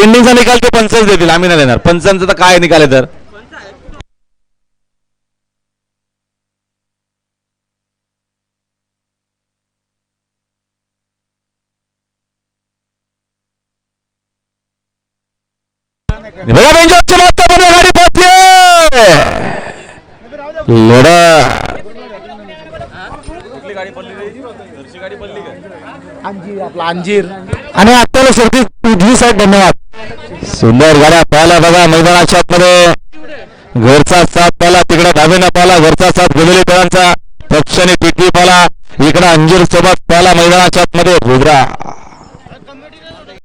पेंडिंगचा निकाल ते पंचच देतील आम्ही नाही देणार. पंचांचा तर काय निकाल आहे तर? बघा बेंजोरच्या माध्यमातून गाडी पोहोचली लोडा. अंजीर आपला अंजीर. आणि आपल्याला शेवटी उजवी साहेब धन्यवाद. सुंदर गाड्या पाहिला बघा मैदानाच्या मध्ये घरचा साथ पाला तिकडे धावेना पाला घरचा साथ गुलेली पेळांचा. पक्षाने पिटवी पाला इकडे अंजीर सोबत पाला मैदानाच्या मध्ये रुद्रा